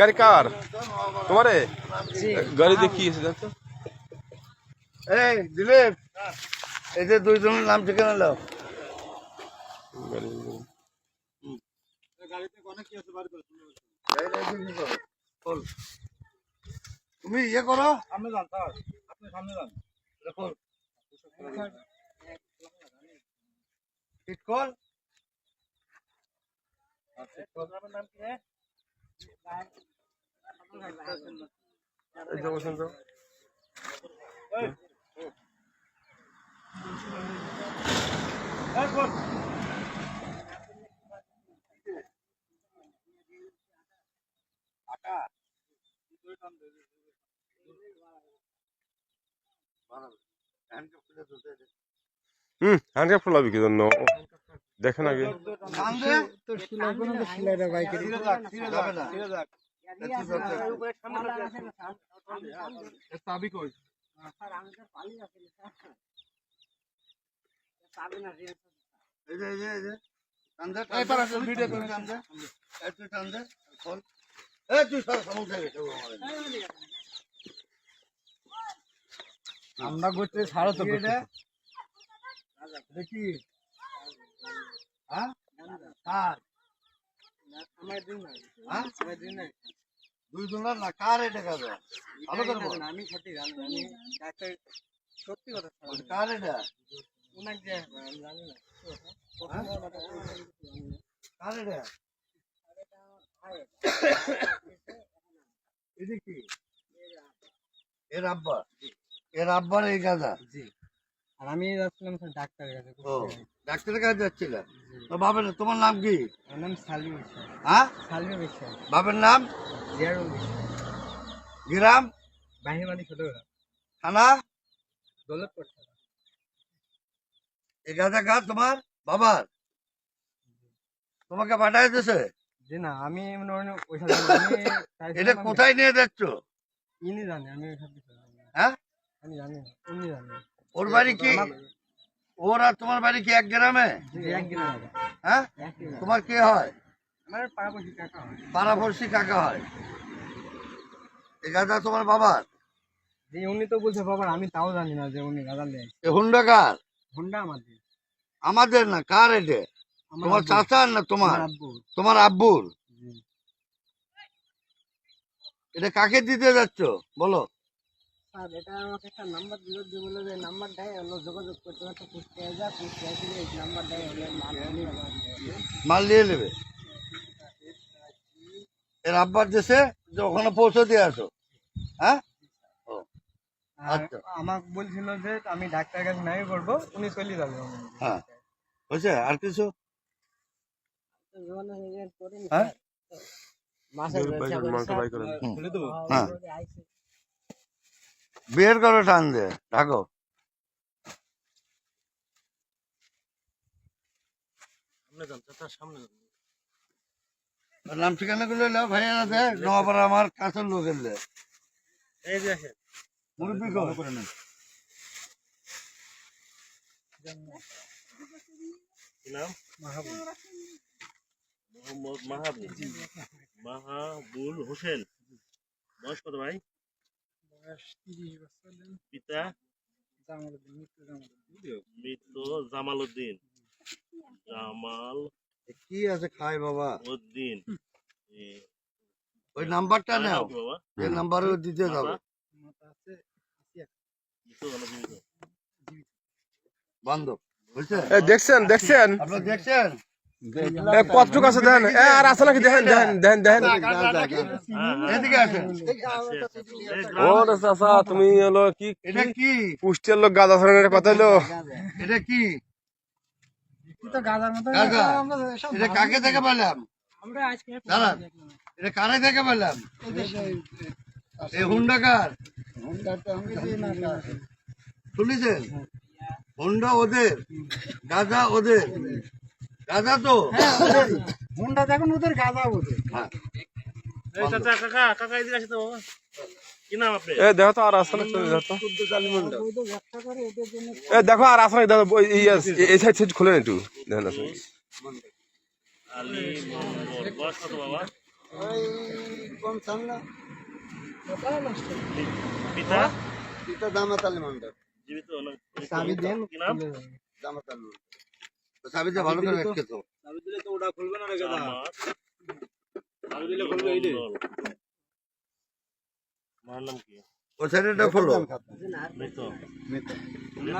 গাড়ি কার? তোমারে? গাড়ি দেখিয়েছে এই দিলীপ এই যে দুইজনের নাম ঠিকানা নাও। তুমি ইয়ে করো। সামনে যান স্যার। আপনি সামনে যান। খোল। ঠিক কর এই যে বসেন তো হুম হ্যান্ডক্যাপ খোলাবি কি জন্য। দেখেন আগে। তো সিলাই কোনো তো সিলাইটা করে? আমার দুই জনের না? কার এটা কাজ ভালো করে বল। আমি সত্যি জানি আমি ডাক্তার সত্যি কথা কার এটা? যে আমি জানি না? কার এটা? এটা কি? এর আব্বা। এর আব্বার এই গাদা জি। আর আমি যাচ্ছিলাম স্যার ডাক্তারের কাছে ও ডাক্তারের কাছে যাচ্ছিল তো বাবের তোমার নাম কি? আমার নাম সালিম বিশ্বাস হ্যাঁ? সালিম বিশ্বাস বাবের নাম? জিয়ারুল বিশ্বাস গ্রাম? বাহিরবাড়ি ছোটবেলা থানা? দৌলতপুর থানা। এই গাদা কার তোমার? বাবার? তোমাকে পাঠাই দিছে? জি না আমি মনে হয় ওই সাথে এটা কোথায় নিয়ে যাচ্ছ? ইনি জানে আমি ওই সাথে জানি না। হ্যাঁ? আমি জানি না উনি জানে। ওর বাড়ি কি? ওর আর তোমার বাড়ি কি এক গ্রামে? হ্যাঁ? তোমার কে হয়? পাড়াপড়শি কাকা হয়। এই গাদা তোমার বাবার? যে উনি তো বলছে বাবা আমি তাও জানি না যে উনি গাদা হুন্ডা কার? হুন্ডা আমাদের। আমাদের না? কার এটা? তোমার চাচার না তোমার? তোমার আব্বুর? এটা কাকে দিতে যাচ্ছ? বলো। স্যার এটা আমাকে একটা নাম্বার দিল যে বলে যে নাম্বার দেয় হলো যোগাযোগ করতে হয়তো কুষ্টিয়া যা কুষ্টিয়া থেকে এই নাম্বার দেয় হলে মাল নিয়ে যাবে। মাল নিয়ে নেবে? এর আব্বার দেশে যে ওখানে পৌঁছে দিয়ে আসো হ্যাঁ? আচ্ছা। আমাকে বলছিল যে আমি ডাক্তার কাছে নাই করব উনি চলে যাবে হ্যাঁ। হয়েছে? আর কিছু? হ্যাঁ মাংস হ্যাঁ। বের করো টান দে ঢাকো নাম ঠিকানা গুলো নাও ভাইয়া দে আমার কাছের এই যে মুরব্বী কর নেন? মোহাম্মদ মাহাবুল মাহাবুল হোসেন। বয়স কত ভাই? পিতা মৃত জামাল উদ্দিন জামাল কি আছে খাই বাবা? উদ্দিন। এ, ওই নাম্বারটা নাও। নাম্বারে দিতে যাবে। মৃত বান্ধব। বুঝছেন দেখছেন দেখছেন। আপনারা দেখছেন? কতটুক আছে দেখেন আর আছে নাকি? দেখেন দেখেন দেখেন দেখেন এদিকে আসেন আছে, আছে। এই ও চাচা তুমি হলো কি এটা কি পুষ্টির লোক গাদা ধরনের কথা হলো এটা কি? তো গাদার মতো। গাদা এটা কাকে থেকে পেলাম? দাঁড়ান। এটা কারে থেকে পেলাম? এই হুন্ডা কার? শুনেছেন? হুন্ডা ওদের গাদা ওদের। গাদা তো। হুন্ডা দেখুন ওদের গাদা ওদের হ্যাঁ কাকা কাকা এদিকে তো বাবা। কি নাম আপনি এ দেখো আর তুমি দেখো আর এই সাইড সাইড খুলে একটু। দেখেন পিতা? পিতা দামাত আলী মন্ডল জীবিত চাবি ভালো করে নাম তো আলী দিলে তো চাবিটা ভালো করে দিলে খুলবে মন্ডল মার নাম কি? ও সাইডটা ফলো মৃত মিতা মৃত